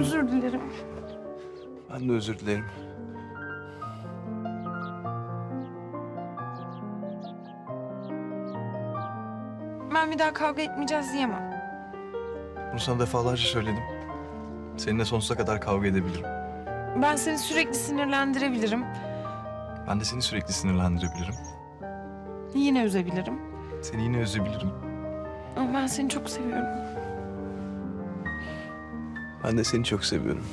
Özür dilerim. Ben de özür dilerim. Ben bir daha kavga etmeyeceğiz diyemem. Bunu sana defalarca söyledim. Seninle sonsuza kadar kavga edebilirim. Ben seni sürekli sinirlendirebilirim. Ben de seni sürekli sinirlendirebilirim. Yine üzebilirim. Seni yine üzebilirim. Ama ben seni çok seviyorum. Ben de seni çok seviyorum.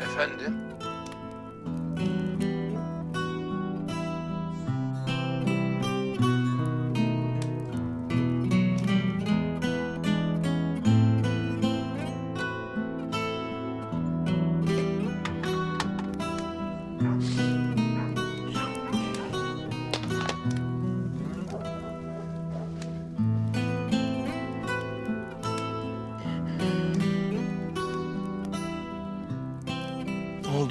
Efendim?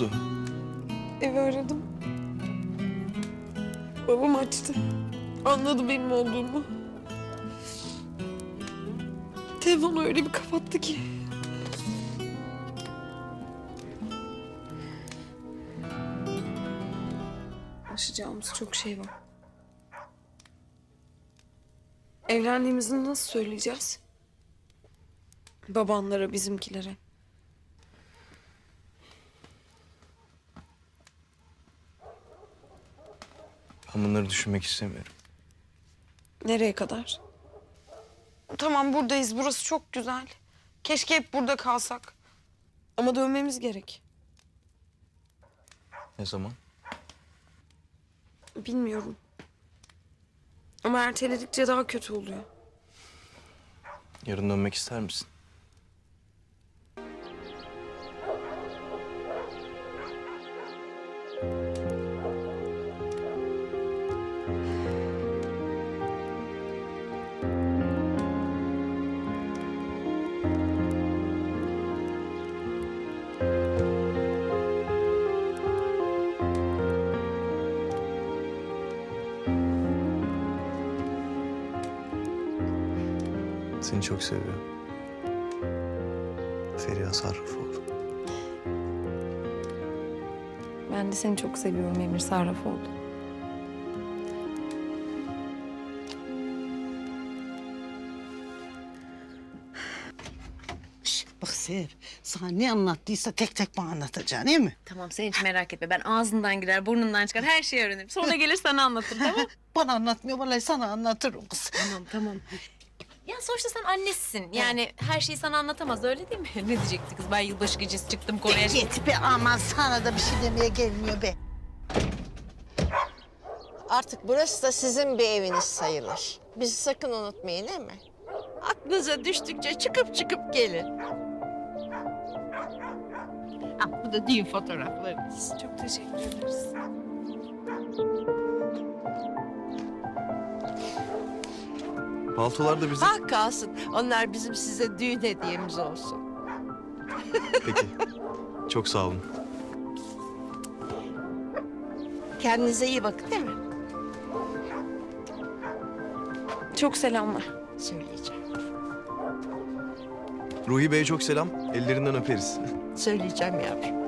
Oldu? Evi aradım. Babam açtı. Anladı benim olduğumu. Telefonu öyle bir kapattı ki. Aşacağımız çok şey var. Evlendiğimizi nasıl söyleyeceğiz? Babanlara, bizimkilere. Ben bunları düşünmek istemiyorum. Nereye kadar? Tamam buradayız. Burası çok güzel. Keşke hep burada kalsak. Ama dönmemiz gerek. Ne zaman? Bilmiyorum. Ama erteledikçe daha kötü oluyor. Yarın dönmek ister misin? Seni çok seviyorum. Feriha Sarrafoğlu. Ben de seni çok seviyorum Emir Sarrafoğlu. Şş, bak Seher, sana ne anlattıysa tek tek bana anlatacaksın değil mi? Tamam sen hiç merak etme. Ben ağzından girer, burnundan çıkar her şeyi öğrenirim. Sonra gelir sana anlatırım tamam Bana anlatmıyor, vallahi sana anlatırım kız. Tamam tamam. Ya sonuçta sen annesisin. Yani her şeyi sana anlatamaz öyle değil mi? ne diyecekti kız? Ben yılbaşı gecesi çıktım Kore'ye. Git be aman sana da bir şey demeye gelmiyor be. Artık burası da sizin bir eviniz sayılır. Bizi sakın unutmayın değil mi? Aklınıza düştükçe çıkıp çıkıp gelin. Ah, bu da düğün fotoğraflarınız. Çok teşekkür ederiz. Paltolar da bizim... Ah kalsın. Onlar bizim size düğün hediyemiz olsun. Peki. Çok sağ olun. Kendinize iyi bakın değil mi? Çok selamlar. Söyleyeceğim. Ruhi Bey'e çok selam. Ellerinden öperiz. Söyleyeceğim yavrum.